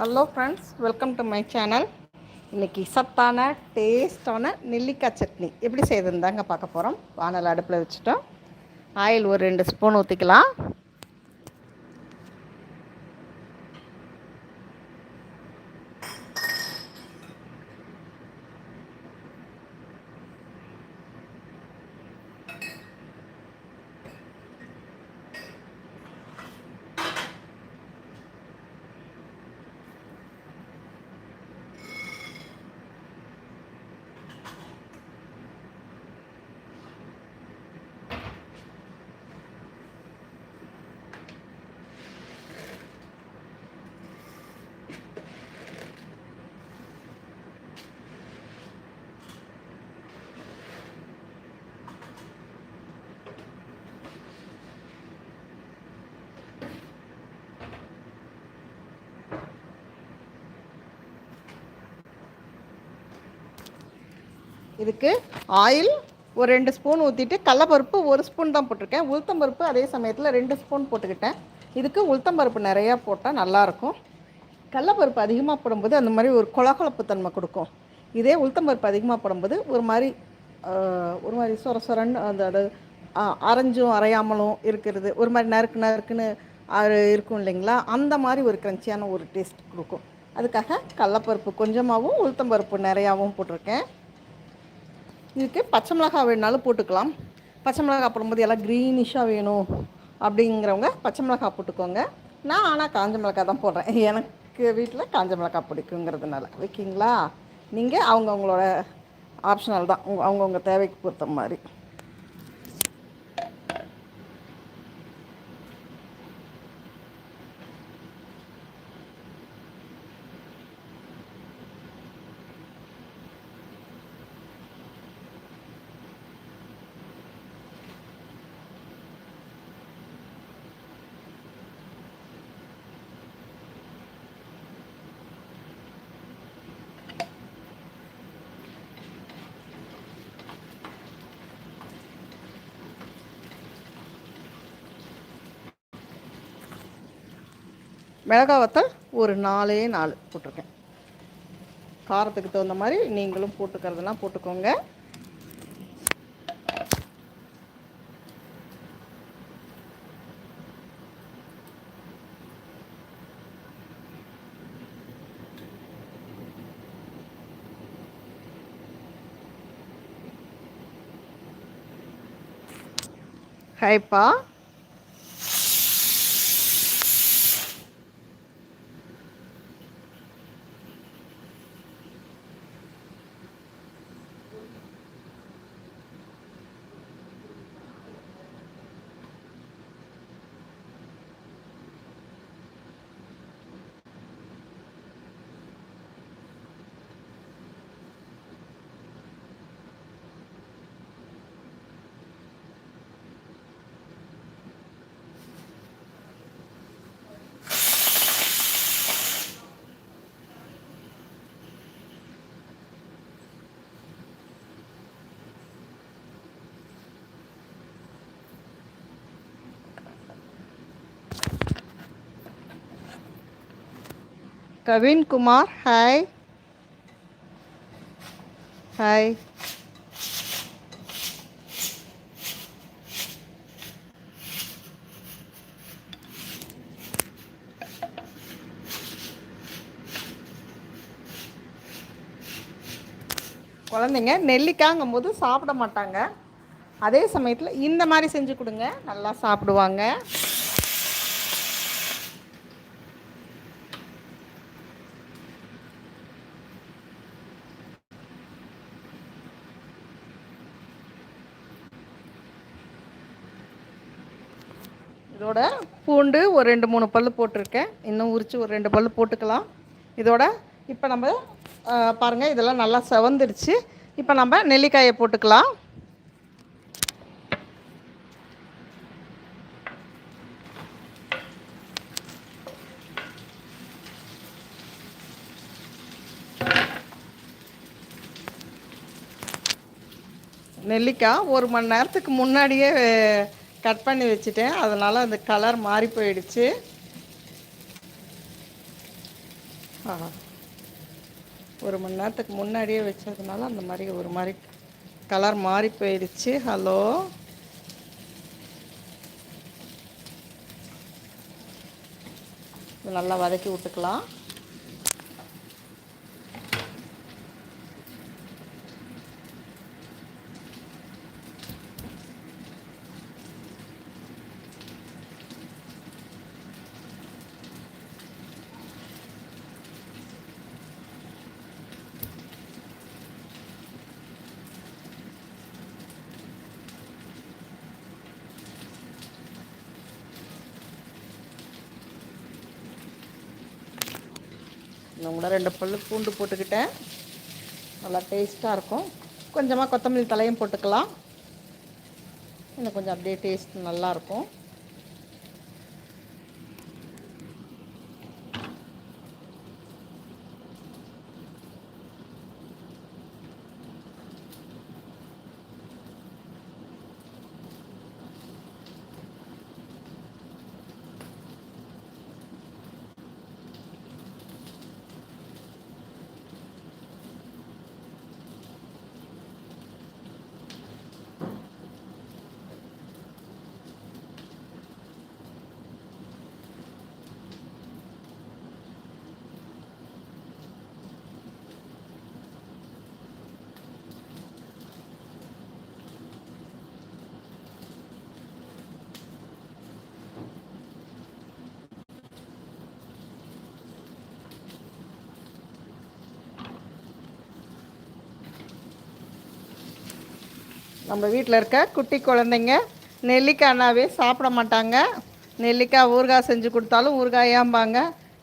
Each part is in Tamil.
Hello friends welcome to my channel இன்றைக்கி சத்தான டேஸ்டான நெல்லிக்காய் சட்னி. எப்படி செய்யுதுன்னு தாங்க பார்க்க போகிறோம் வானல் அடுப்பில் வச்சுட்டோம். ஆயில் ஒரு ரெண்டு ஸ்பூன் ஊற்றிக்கலாம் இதுக்கு ஆயில் ஒரு ரெண்டு ஸ்பூன் ஊற்றிட்டு கடலப்பருப்பு ஒரு ஸ்பூன் தான் போட்டிருக்கேன். உளுத்தம்பருப்பு அதே சமயத்தில் ரெண்டு ஸ்பூன் போட்டுக்கிட்டேன். இதுக்கு உளுத்தம்பருப்பு நிறையா போட்டால் நல்லாயிருக்கும். கடலப்பருப்பு அதிகமாக போடும்போது அந்த மாதிரி ஒரு கொலகொலப்பு தன்மை கொடுக்கும். இதே உளுத்தம்பருப்பு அதிகமாக போடும்போது ஒரு மாதிரி ஒரு மாதிரி சொர சொரன்னு அந்த அது அரைஞ்சும் அரையாமலும் இருக்கிறது. ஒரு மாதிரி நறுக்கு நறுக்குன்னு இருக்கும் இல்லைங்களா? அந்த மாதிரி ஒரு கிரன்ச்சியான ஒரு டேஸ்ட் கொடுக்கும். அதுக்காக கடலப்பருப்பு கொஞ்சமாகவும் உளுத்தம்பருப்பு நிறையாவும் போட்டிருக்கேன். இதுக்கு பச்சை மிளகாய் வேணுனாலும் போட்டுக்கலாம். பச்சை மிளகாய் போடும்போது எல்லாம் க்ரீனிஷாக வேணும் அப்படிங்கிறவங்க பச்சை மிளகாய் போட்டுக்கோங்க. நான் ஆனால் காஞ்ச மிளகாய் தான் போடுறேன். எனக்கு வீட்டில் காஞ்ச மிளகாய் பிடிக்குங்கிறதுனால. ஓகேங்களா நீங்கள் அவங்கவுங்களோட ஆப்ஷனல் தான். அவங்கவுங்க தேவைக்கு பொறுத்த மாதிரி. மிளகா வத்தல் ஒரு நாலே நாலு போட்டிருக்கேன். காரத்துக்கு தகுந்த மாதிரி நீங்களும் போட்டுக்கிறதுலாம் போட்டுக்கோங்க. ஹைப்பா? கவின் குமார் ஹாய். ஹாய். குழந்தைங்க நெல்லிக்காய்ங்கும் போது சாப்பிட மாட்டாங்க. அதே சமயத்தில் இந்த மாதிரி செஞ்சு கொடுங்க நல்லா சாப்பிடுவாங்க இதோட பூண்டு ஒரு ரெண்டு மூணு பல் போட்டிருக்கேன். இன்னும் உரித்து ஒரு ரெண்டு பல் போட்டுக்கலாம். இதோட இப்போ நம்ம பாருங்கள் பாருங்க இதெல்லாம் நல்லா செவந்துடுச்சு. இப்போ நம்ம நெல்லிக்காயை போட்டுக்கலாம். நெல்லிக்காய் ஒரு மணி நேரத்துக்கு முன்னாடியே கட் பண்ணி வச்சுட்டேன். அதனால் அந்த கலர் மாறி போயிடுச்சு. ஒரு மணி நேரத்துக்கு முன்னாடியே வச்சதுனால அந்த மாதிரி ஒரு மாதிரி கலர் மாறி போயிடுச்சு. ஹலோ நல்லா வதக்கி விட்டுக்கலாம். இன்னும் கூட ரெண்டு பல் பூண்டு போட்டுக்கிட்டேன். நல்லா டேஸ்ட்டாக இருக்கும். கொஞ்சமாக கொத்தமல்லி தலையும் போட்டுக்கலாம். இன்னும் கொஞ்சம் அப்படியே டேஸ்ட் நல்லாயிருக்கும் நம்ம வீட்டில் இருக்க குட்டி குழந்தைங்க நெல்லிக்காய்னாவே சாப்பிட மாட்டாங்க. நெல்லிக்காய் ஊறுகாய் செஞ்சு கொடுத்தாலும் ஊறுகாயாம்பாங்க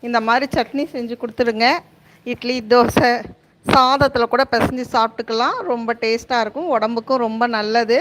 இந்த மாதிரி சட்னி செஞ்சு கொடுத்துருங்க இட்லி தோசை சாதத்தில் கூட பிசைஞ்சு சாப்பிட்டுக்கலாம். ரொம்ப டேஸ்ட்டாக இருக்கும். உடம்புக்கும் ரொம்ப நல்லது.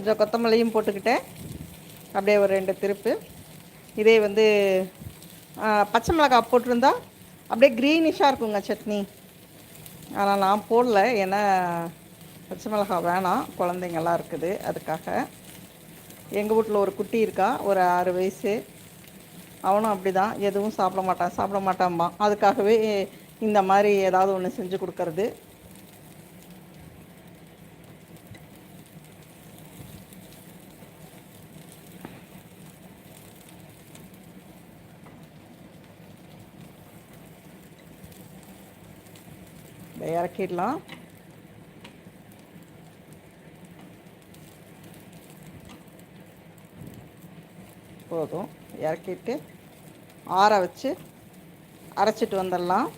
கொஞ்சம் கொத்தமல்லியும் போட்டுக்கிட்டேன். அப்படியே ஒரு ரெண்டு திருப்பு. இதே வந்து பச்சை மிளகாய் போட்டிருந்தா அப்படியே க்ரீனிஷாக இருக்குங்க சட்னி. ஆனால் நான் போடல. ஏன்னா பச்சை மிளகாய் வேணாம். குழந்தைங்கள்லாம் இருக்குது. அதுக்காக எங்கள் வீட்டில் ஒரு குட்டி இருக்கா ஒரு ஆறு வயசு. அவனும் அப்படி தான் எதுவும் சாப்பிட மாட்டான். சாப்பிட மாட்டான்பான். அதுக்காகவே இந்த மாதிரி ஏதாவது ஒன்று செஞ்சு கொடுக்கறது. இறக்கிடலாம். போதும். இறக்கிட்டு ஆற வச்சு அரைச்சிட்டு வந்துடலாம்.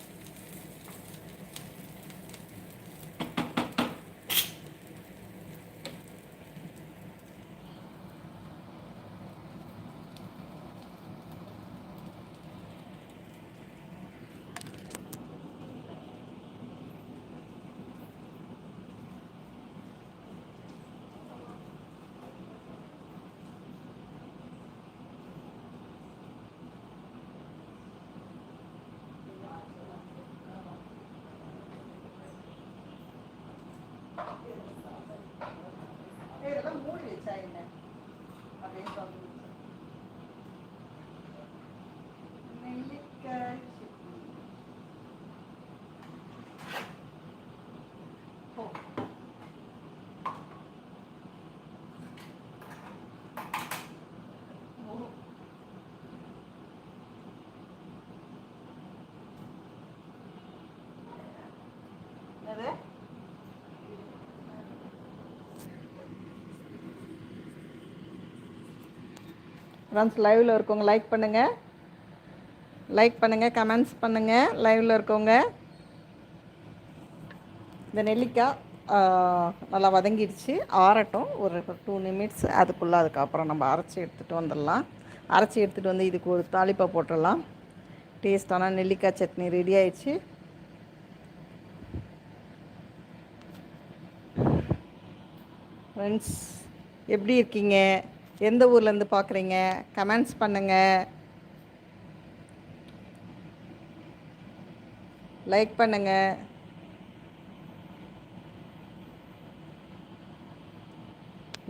ஃப்ரெண்ட்ஸ் லைவில் இருக்கவங்க லைக் பண்ணுங்கள் லைக் பண்ணுங்கள் கமெண்ட்ஸ் பண்ணுங்கள் லைவில் இருக்கவங்க. இந்த நெல்லிக்காய் நல்லா வதங்கிடுச்சு. ஆறட்டும். ஒரு டூ நிமிட்ஸ் அதுக்குள்ளே அதுக்கப்புறம் நம்ம அரைச்சி எடுத்துகிட்டு வந்துடலாம். அரைச்சி எடுத்துகிட்டு வந்து இதுக்கு ஒரு தாளிப்பாக போட்டுடலாம். டேஸ்டான நெல்லிக்காய் சட்னி ரெடி ஆயிடுச்சு. ஃப்ரெண்ட்ஸ் எப்படி இருக்கீங்க? எந்த ஊர்லேருந்து பார்க்குறீங்க கமெண்ட்ஸ் பண்ணுங்கள் லைக் பண்ணுங்கள்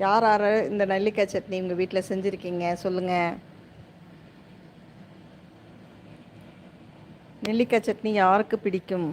யார் யார் இந்த நெல்லிக்காய் சட்னி உங்கள் வீட்டில் செஞ்சுருக்கீங்க? சொல்லுங்கள் நெல்லிக்காய் சட்னி யாருக்கு பிடிக்கும்?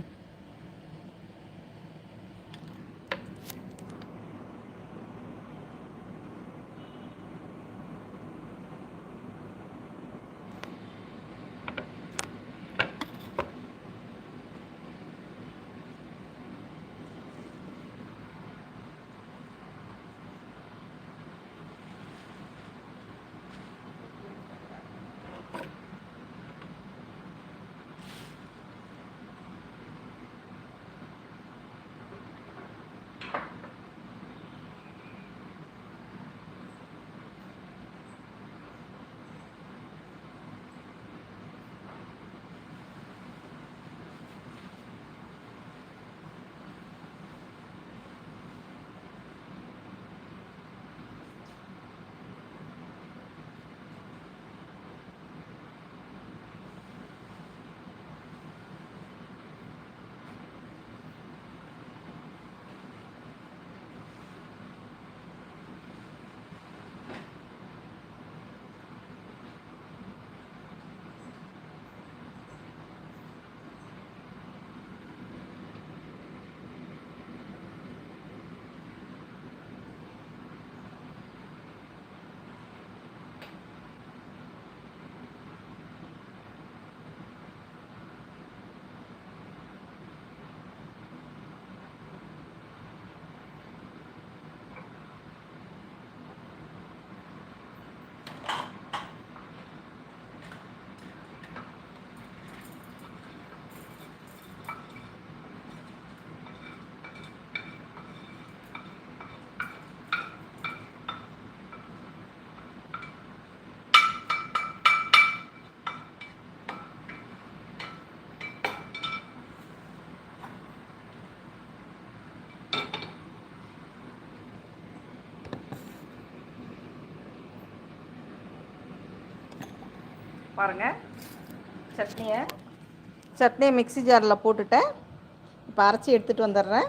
பாருங்கள் சட்னியை. சட்னியை மிக்ஸி ஜாரில் போட்டுட்டேன். இப்போ அரைச்சி எடுத்துகிட்டு வந்துடுறேன்.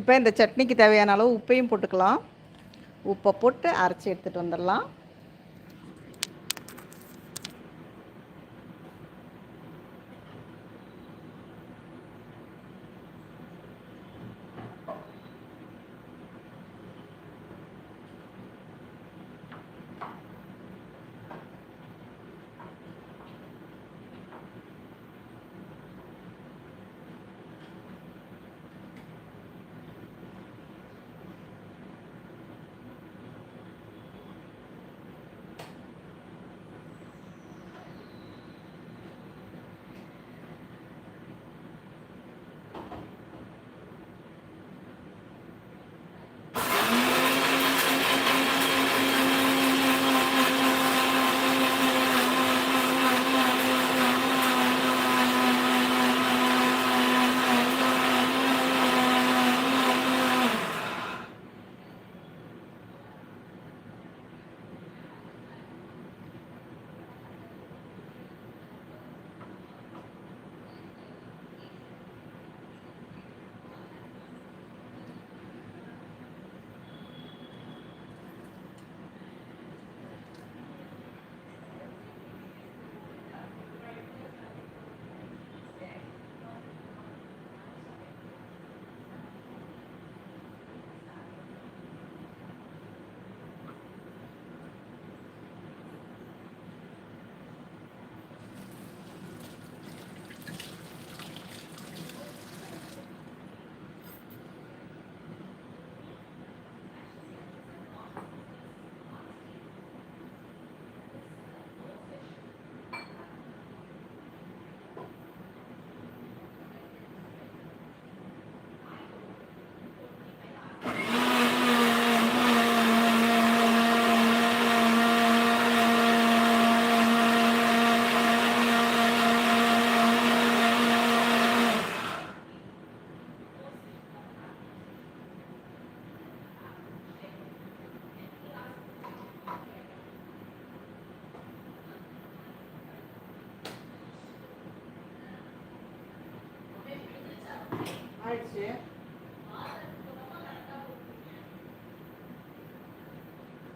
இப்போ இந்த சட்னிக்கு தேவையான அளவு உப்பையும் போட்டுக்கலாம். உப்பை போட்டு அரைச்சி எடுத்துகிட்டு வந்துடலாம்.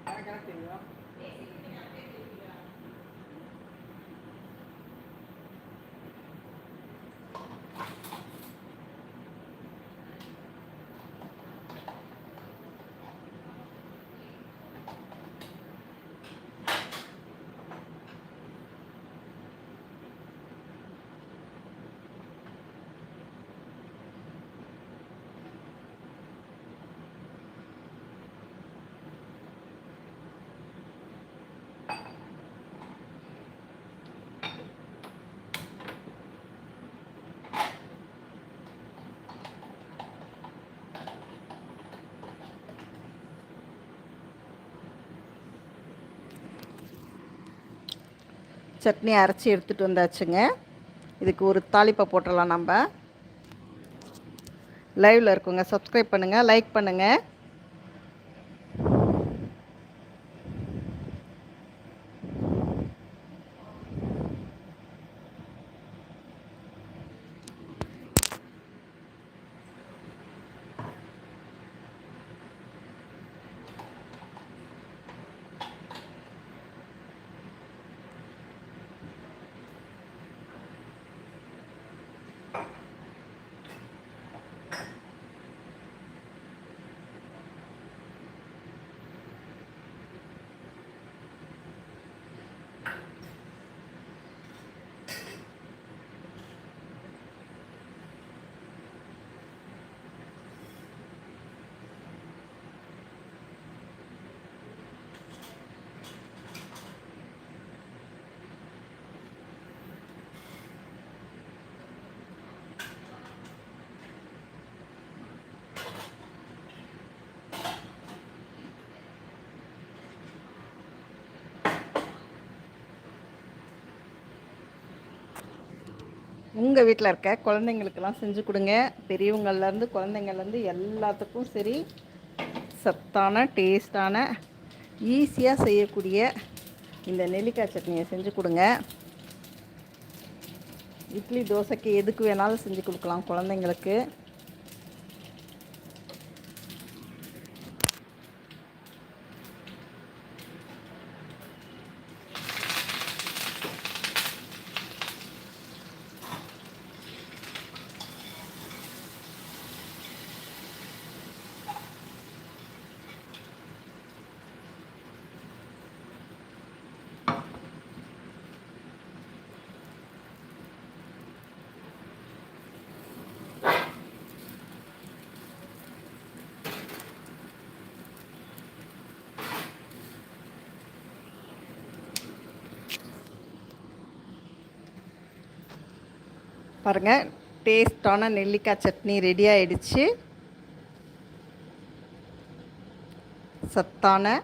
Kaya kaya tingnan. சட்னி அரைச்சி எடுத்துகிட்டு வந்தாச்சுங்க. இதுக்கு ஒரு தாளிப்பை போட்டுடலாம் நம்ம. லைவில் இருக்குங்க. சப்ஸ்கிரைப் பண்ணுங்கள் லைக் பண்ணுங்கள் உங்கள் வீட்டில் இருக்க குழந்தைங்களுக்கெல்லாம் செஞ்சு கொடுங்க. பெரியவங்கள்லேருந்து குழந்தைங்கள்லேருந்து எல்லாத்துக்கும் சரி சத்தான டேஸ்டான ஈஸியாக செய்யக்கூடிய இந்த நெல்லிக்காய் சட்னியை செஞ்சு கொடுங்க. இட்லி தோசைக்கு எதுக்கு வேணாலும் செஞ்சு கொடுக்கலாம் குழந்தைங்களுக்கு. பாருங்கள் டேஸ்டான நெல்லிக்காய் சட்னி ரெடி ஆயிடுச்சு. சத்தான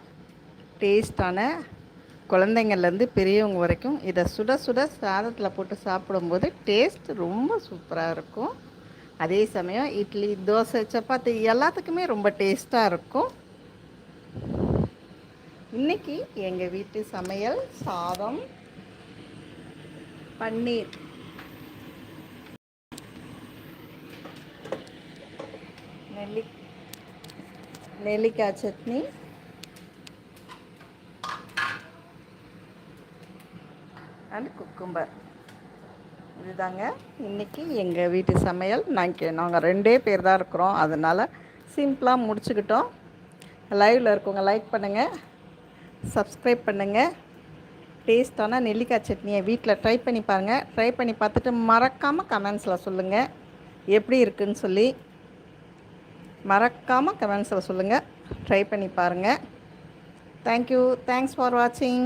டேஸ்டான குழந்தைங்கள்லேருந்து பெரியவங்க வரைக்கும் இதை சுட சுட சாதத்தில் போட்டு சாப்பிடும்போது டேஸ்ட் ரொம்ப சூப்பராக இருக்கும். அதே சமயம் இட்லி தோசை சப்பாத்தி எல்லாத்துக்குமே ரொம்ப டேஸ்ட்டாக இருக்கும். இன்றைக்கி எங்கள் வீட்டு சமையல் சாதம் பன்னீர். நெல்லி நெல்லிக்காய் சட்னி. அண்ட் குக்கும்பர் இதுதாங்க. இன்றைக்கி எங்கள் வீட்டு சமையல். நாங்கள் நாங்கள் ரெண்டே பேர் தான் இருக்கிறோம். அதனால் சிம்பிளாக முடிச்சுக்கிட்டோம். லைவில் இருக்கவங்க லைக் பண்ணுங்கள் சப்ஸ்கிரைப் பண்ணுங்கள் டேஸ்டான நெல்லிக்காய் சட்னியை வீட்டில் ட்ரை பண்ணி பாருங்கள் ட்ரை பண்ணி பார்த்துட்டு மறக்காமல் கமெண்ட்ஸில் சொல்லுங்கள் எப்படி இருக்குன்னு சொல்லி மறக்காமல் கமெண்ட்ஸில் சொல்லுங்கள் ட்ரை பண்ணி பாருங்கள் தேங்க்யூ தேங்க்ஸ் ஃபார் வாட்சிங்